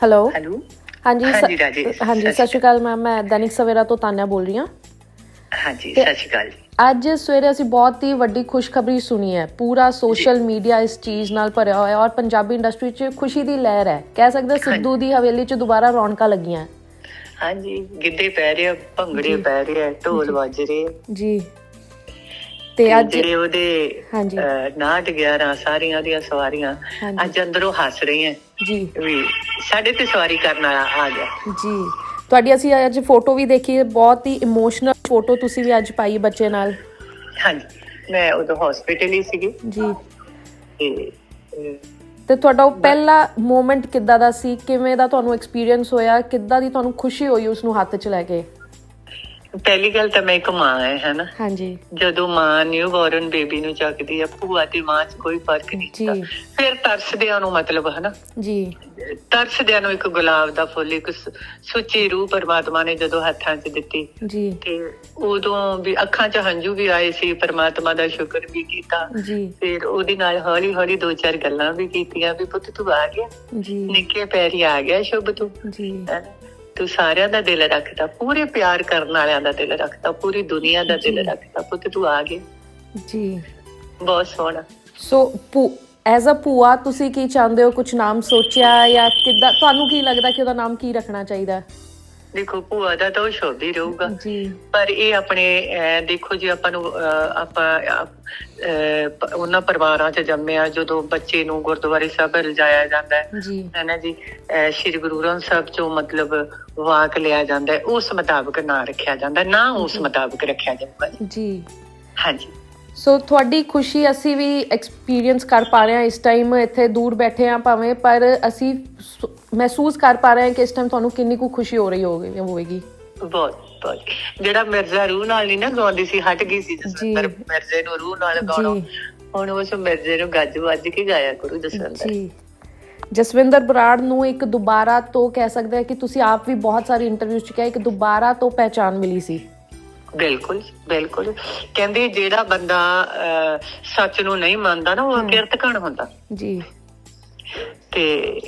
Hello hello ਹਾਂਜੀ ਹਾਂਜੀ, ਰਾਜੇ, ਹਾਂਜੀ ਸਤਿ ਸ਼੍ਰੀ ਅਕਾਲ ਮੈਮ ਮੈਂ ਦੈਨਿਕ ਸਵੇਰਾ ਤੋਂ ਤਾਨਿਆ ਬੋਲ ਰਹੀ ਹਾਂ। ਹਾਂਜੀ ਸਤਿ ਸ਼੍ਰੀ ਅਕਾਲ ਅੱਜ ਸਵੇਰੇ ਅਸੀਂ ਬਹੁਤ ਹੀ ਵੱਡੀ ਖੁਸ਼ਖਬਰੀ ਸੁਣੀ ਹੈ। ਪੂਰਾ ਸੋਸ਼ਲ ਮੀਡੀਆ ਇਸ ਚੀਜ਼ ਨਾਲ ਭਰਿਆ ਹੋਇਆ ਔਰ ਪੰਜਾਬੀ ਇੰਡਸਟਰੀ 'ਚ ਖੁਸ਼ੀ ਦੀ ਲਹਿਰ ਹੈ। ਕਹਿ ਸਕਦੇ ਸਿੱਧੂ ਦੀ ਹਵੇਲੀ 'ਚ ਦੁਬਾਰਾ ਰੌਣਕਾਂ ਲੱਗੀਆਂ। ਹਾਂਜੀ ਗਿੱਧੇ ਪੈ ਰਹੇ ਆ ਭੰਗੜੇ। ਪੈ ਰਹੇ ਆ ਢੋਲ ਵੱਜ ਰਹੇ ਜੀ। ਤੇ ਅੱਜ ਜਿਹੜੇ ਉਹਦੇ ਹਾਂਜੀ। ਅਹ, ਨਾਟ 11 ਸਾਰੀਆਂ ਦੀਆਂ ਸਵਾਰੀਆਂ ਹਾਂਜੀ। ਅੱਜ ਅੰਦਰੋਂ ਹੱਸ ਰਹੀਆਂ ਜੀ। ਵੀ ਸਾਡੇ ਤੇ ਸਵਾਰੀ ਕਰਨ ਵਾਲਾ ਆ ਗਿਆ। ਜੀ। ਤੁਹਾਡੀ ਅਸੀਂ ਅੱਜ ਫੋਟੋ ਵੀ ਦੇਖੀ ਹੈ ਬਹੁਤ ਹੀ ਇਮੋਸ਼ਨਲ ਫੋਟੋ ਤੁਸੀਂ ਵੀ ਅੱਜ ਪਾਈ ਬੱਚੇ ਨਾਲ। ਹਾਂਜੀ। ਮੈਂ ਉਦੋਂ ਹਸਪੀਟਲ ਹੀ ਸੀਗੀ। ਜੀ। ਤੇ ਅਹ, ਤੇ ਤੁਹਾਡਾ ਉਹ ਪਹਿਲਾ ਮੂਮੈਂਟ ਕਿੱਦਾਂ ਦਾ ਸੀ? ਕਿਵੇਂ ਦਾ ਤੁਹਾਨੂੰ ਐਕਸਪੀਰੀਅੰਸ ਹੋਇਆ? ਕਿੱਦਾਂ ਦੀ ਤੁਹਾਨੂੰ ਖੁਸ਼ੀ ਹੋਈ ਉਸ ਨੂੰ ਹੱਥ 'ਚ ਲੈ ਕੇ? ਪਹਿਲੀ ਗੱਲ ਤਾਂ ਮੈਂ ਇੱਕ ਮਾਂ ਹੈ ਹਨਾ? ਹਾਂਜੀ। ਜਦੋਂ ਮਾਂ ਨਿਊ ਬੋਰਨ ਬੇਬੀ ਨੂੰ ਚੱਕਦੀ ਆ ਭੂਆ ਤੇ ਮਾਂ 'ਚ ਕੋਈ ਫ਼ਰਕ ਨਹੀਂ ਜੀ। ਹੁੰਦਾ। ਫਿਰ ਤਰਸਦਿਆਂ ਨੂੰ ਮਤਲਬ ਹਨਾ? ਜੀ। ਤਰਸਦਿਆਂ ਨੂੰ ਇੱਕ ਗੁਲਾਬ ਦਾ ਫੁੱਲ ਇੱਕ ਸੁੱਚੀ ਰੂਹ ਪਰਮਾਤਮਾ ਨੇ ਜਦੋਂ ਹੱਥਾਂ 'ਚ ਦਿੱਤੀ ਜੀ। ਤੇ ਉਦੋਂ ਵੀ ਅੱਖਾਂ 'ਚ ਹੰਝੂ ਵੀ ਆਏ ਸੀ ਪਰਮਾਤਮਾ ਦਾ ਸ਼ੁਕਰ ਵੀ ਕੀਤਾ। ਜੀ। ਫਿਰ ਉਹਦੇ ਨਾਲ ਹੌਲੀ ਹੌਲੀ ਦੋ ਚਾਰ ਗੱਲਾਂ ਵੀ ਕੀਤੀਆਂ ਵੀ ਪੁੱਤ ਤੂੰ ਆ ਗਿਆ? ਜੀ। ਨਿੱਕੇ ਪੈਰੀ ਆ ਗਿਆ ਸ਼ੁਭ ਤੂੰ? ਜੀ। ਹੈਨਾ? ਤੂੰ ਸਾਰਿਆਂ ਦਾ ਦਿਲ ਰੱਖਦਾ ਪੂਰੇ ਪਿਆਰ ਕਰਨ ਵਾਲਿਆਂ ਦਾ ਦਿਲ ਰੱਖਦਾ ਪੂਰੀ ਦੁਨੀਆ ਦਾ ਦਿਲ। ਰੱਖਦਾ। ਪੁੱਤ ਤੂੰ ਆ ਗਿਆ ਜੀ। ਬਹੁਤ ਸੋਹਣਾ। ਸੋ ਐਜ਼ ਅ ਭੂਆ ਤੁਸੀਂ ਕੀ ਚਾਹੁੰਦੇ ਹੋ? ਕੁਝ ਨਾਮ ਸੋਚਿਆ ਜਾਂ ਕਿੱਦਾਂ? ਤੁਹਾਨੂੰ ਕੀ ਲੱਗਦਾ ਕਿ ਉਹਦਾ ਨਾਮ ਕੀ ਰੱਖਣਾ ਚਾਹੀਦਾ? ਦੇਖੋ ਭੂਆ ਦਾ ਤਾਂ ਉਹ ਸ਼ੁਭ ਹੀ ਰਹੂਗਾ। ਜੀ। ਪਰ ਇਹ ਆਪਣੇ ਅਹ, ਦੇਖੋ ਜੀ ਆਪਾਂ ਨੂੰ ਅਹ, ਆਪਾਂ ਅਹ, ਪ- ਉਹਨਾਂ ਪਰਿਵਾਰਾਂ 'ਚ ਜੰਮਿਆ ਜਦੋਂ ਬੱਚੇ ਨੂੰ ਗੁਰਦੁਆਰੇ ਸਾਹਿਬ ਲਿਜਾਇਆ ਜਾਂਦਾ ਹੈ। ਜੀ। ਹੈ ਨਾ ਜੀ? ਅਹ, ਸ਼੍ਰੀ ਗੁਰੂ ਗ੍ਰੰਥ ਸਾਹਿਬ ਚੋਂ ਮਤਲਬ ਵਾਕ ਲਿਆ ਜਾਂਦਾ ਹੈ। ਉਸ ਮੁਤਾਬਕ ਨਾਂ ਰੱਖਿਆ ਜਾਂਦਾ ਹੈ, ਨਾ ਉਸ। ਮੁਤਾਬਕ ਰੱਖਿਆ ਜਾਊਗਾ ਜੀ। ਜੀ। ਹਾਂਜੀ। ਸੋ ਤੁਹਾਡੀ ਖੁਸ਼ੀ ਅਸੀਂ ਵੀ ਐਕਸਪੀਰੀਅੰਸ ਕਰ ਪਾ ਰਹੇ ਹਾਂ ਇਸ ਟਾਈਮ ਇੱਥੇ ਦੂਰ ਬੈਠੇ ਹਾਂ ਭਾਵੇਂ ਪਰ ਅਸੀਂ ਸ- ਮਹਿਸੂਸ ਕਰ ਪਾ ਰਹੇ ਹਾਂ ਕਿ ਇਸ ਟਾਈਮ ਤੁਹਾਨੂੰ ਕਿੰਨੀ ਕੁ ਖੁਸ਼ੀ ਹੋ ਰਹੀ ਹੋਵੇ ਹੋਵੇਗੀ। ਬਹੁਤ ਬਹੁਤ। ਜਿਹੜਾ ਮਿਰਜ਼ਾ ਰੂਹ ਨਾਲ ਨਹੀਂ ਨਾ ਗਾਉਂਦੀ ਸੀ ਹਟ ਗਈ ਸੀ ਜਸਵਿੰਦਰ। ਮਿਰਜ਼ੇ ਨੂੰ ਰੂਹ ਨਾਲ ਗਾਉਣਾ ਹੁਣ ਉਸ ਮਿਰਜ਼ੇ ਨੂੰ ਗੱਜ ਵੱਜ ਕੇ ਗਾਇਆ ਕਰੂ ਜਸਵਿੰਦਰ ਜੀ। ਜਸਵਿੰਦਰ ਬਰਾੜ ਨੂੰ ਇੱਕ ਦੁਬਾਰਾ ਤੋਂ ਕਹਿ ਸਕਦੇ ਹਾਂ ਕਿ ਤੁਸੀਂ ਆਪ ਵੀ ਬਹੁਤ ਸਾਰੀ ਇੰਟਰਵਿਊਜ਼ ਚ ਕਿਹਾ ਇੱਕ ਦੁਬਾਰਾ ਤੋਂ ਪਹਿਚਾਨ ਮਿਲੀ ਸੀ। ਬਿਲਕੁਲ ਬਿਲਕੁਲ। ਕਹਿੰਦੇ ਜਿਹੜਾ ਬੰਦਾ ਸੱਚ ਨੂੰ ਨਹੀਂ ਮੰਨਦਾ ਨਾ ਉਹ ਹਮ। ਅਕਿਰਤਕਣ ਹੁੰਦਾ। ਜੀ। ਤੇ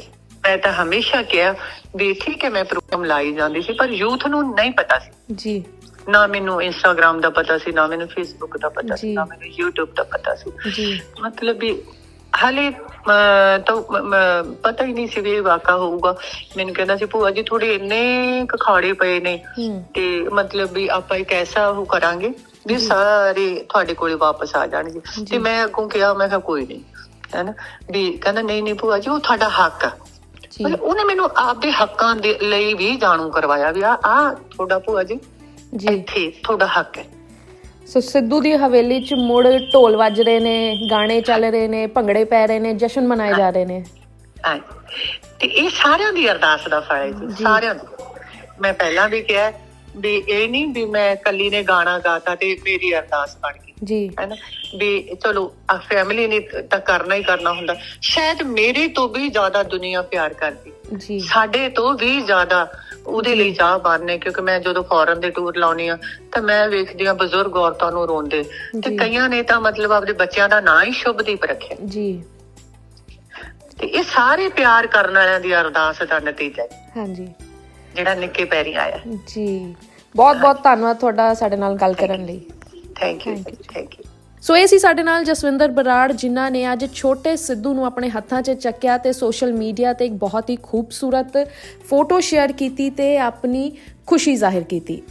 ਮੈਂ ਤਾਂ ਹਮੇਸ਼ਾ ਕਿਹਾ ਵੀ ਠੀਕ ਹੈ ਮੈਂ ਪ੍ਰੋਗਰਾਮ ਲਾਈ ਜਾਂਦੀ ਸੀ ਪਰ ਯੂਥ ਨੂੰ ਨਹੀਂ ਪਤਾ ਸੀ। ਜੀ। ਨਾ ਮੈਨੂੰ ਇੰਸਟਾਗ੍ਰam ਦਾ ਪਤਾ ਸੀ ਨਾ ਮੈਨੂੰ ਫੇਸਬੁੱਕ ਦਾ ਪਤਾ ਸੀ। ਨਾ ਮੈਨੂੰ YouTube ਦਾ ਪਤਾ ਸੀ। ਜੀ। ਮਤਲਬ ਵੀ ਹਾਲੇ ਤਾਂ ਪਤਾ ਹੀ ਨਹੀਂ ਸੀ ਵੀ ਇਹ ਵਾਕਾ ਹੋਊਗਾ। ਮੈਨੂੰ ਕਹਿੰਦਾ ਸੀ ਭੂਆ ਜੀ ਥੋੜੇ ਇੰਨੇ ਕੁ ਖਾੜੇ ਪਏ ਨੇ। ਤੇ ਮਤਲਬ ਵੀ ਆਪਾਂ ਇੱਕ ਐਸਾ ਉਹ ਕਰਾਂਗੇ ਵੀ। ਸਾਰੇ ਤੁਹਾਡੇ ਕੋਲੇ ਵਾਪਸ ਆ ਜਾਣਗੇ। ਤੇ ਮੈਂ ਅੱਗੋਂ ਕਿਹਾ ਮੈਂ ਕਿਹਾ ਕੋਈ ਨਹੀਂ। ਹੈਨਾ? ਵੀ ਕਹਿੰਦਾ ਨਹੀਂ ਨਹੀਂ ਭੂਆ ਜੀ ਉਹ ਤੁਹਾਡਾ ਹੱਕ ਆ। ਮਤਲਬ ਉਹਨੇ ਮੈਨੂੰ ਆਪਦੇ ਹੱਕਾਂ ਦੇ ਲਈ ਵੀ ਜਾਣੂ ਕਰਵਾਇਆ ਵੀ ਆ ਆ ਤੁਹਾਡਾ ਭੂਆ ਜੀ ਜੀ। ਇੱਥੇ ਤੁਹਾਡਾ ਹੱਕ ਹੈ। ਸੋ ਸਿੱਧੂ ਦੀ ਹਵੇਲੀ ਚ ਮੁੜ ਢੋਲ ਵੱਜ ਰਹੇ ਨੇ ਗਾਣੇ ਚੱਲ ਰਹੇ ਨੇ ਭੰਗੜੇ ਪੈ ਰਹੇ ਨੇ ਜਸ਼ਨ ਮਨਾਏ ਜਾ ਰਹੇ ਨੇ। ਹਾਂ ਤੇ ਇਹ ਸਾਰਿਆਂ ਦੀ ਅਰਦਾਸ ਦਾ ਫਲ ਹੈ ਜੀ ਜੀ। ਸਾਰਿਆਂ ਦੀ। ਮੈਂ ਪਹਿਲਾਂ ਵੀ ਕਿਹਾ ਵੀ ਇਹ ਨਹੀਂ ਵੀ ਮੈਂ ਕੱਲੀ ਨੇ ਗਾਣਾ ਗਾਤਾ ਤੇ ਮੇਰੀ ਅਰਦਾਸ ਬਣ ਗਈ। ਜੀ। ਹੈਨਾ? ਵੀ ਚਲੋ ਆ ਫੈਮਿਲੀ ਨੇ ਤਾਂ ਕਰਨਾ ਹੀ ਕਰਨਾ ਹੁੰਦਾ। ਸ਼ਾਇਦ ਮੇਰੇ ਤੋਂ ਵੀ ਜ਼ਿਆਦਾ ਦੁਨੀਆ ਪਿਆਰ ਕਰਦੀ। ਜੀ। ਸਾਡੇ ਤੋਂ ਵੀ ਜ਼ਿਆਦਾ ਉਹਦੇ ਲਈ ਚਾਹ ਬਾਨੇ ਕਿਉਂਕਿ ਮੈਂ ਜਦੋਂ ਫੋਰਨ ਦੇ ਟੂਰ ਲਾਉਣੀ ਆ ਤਾਂ ਮੈਂ ਵੇਖਦੀ ਆ ਬਜ਼ੁਰਗ ਔਰਤਾਂ ਨੂੰ ਰੋਂਦੇ। ਤੇ। ਕਈਆਂ ਨੇ ਤਾਂ ਮਤਲਬ ਆਪਣੇ ਬੱਚਿਆਂ ਦਾ ਨਾਂ ਹੀ ਸ਼ੁਭਦੀਪ ਰੱਖਿਆ। ਜੀ। ਤੇ ਇਹ ਸਾਰੇ ਪਿਆਰ ਕਰਨ ਵਾਲਿਆਂ ਦੀ ਅਰਦਾਸ ਦਾ ਨਤੀਜਾ ਹੈ। ਹਾਂਜੀ। ਜਿਹੜਾ ਨਿੱਕੇ ਪੈਰੀ ਆਇਆ। ਜੀ। ਬਹੁਤ ਬਹੁਤ ਧੰਨਵਾਦ ਤੁਹਾਡਾ ਸਾਡੇ ਨਾਲ ਗੱਲ ਕਰਨ ਲਈ। Thank you. Thank you so ਇਹ ਸੀ ਸਾਡੇ ਨਾਲ ਜਸਵਿੰਦਰ ਬਰਾੜ ਜਿਨ੍ਹਾਂ ਨੇ ਅੱਜ ਛੋਟੇ ਸਿੱਧੂ ਨੂੰ ਆਪਣੇ ਹੱਥਾਂ 'ਚ ਚੱਕਿਆ ਤੇ ਸੋਸ਼ਲ ਮੀਡੀਆ ਤੇ ਇੱਕ ਬਹੁਤ ਹੀ ਖੂਬਸੂਰਤ ਫੋਟੋ ਸ਼ੇਅਰ ਕੀਤੀ ਤੇ ਆਪਣੀ ਖੁਸ਼ੀ ਜ਼ਾਹਿਰ ਕੀਤੀ।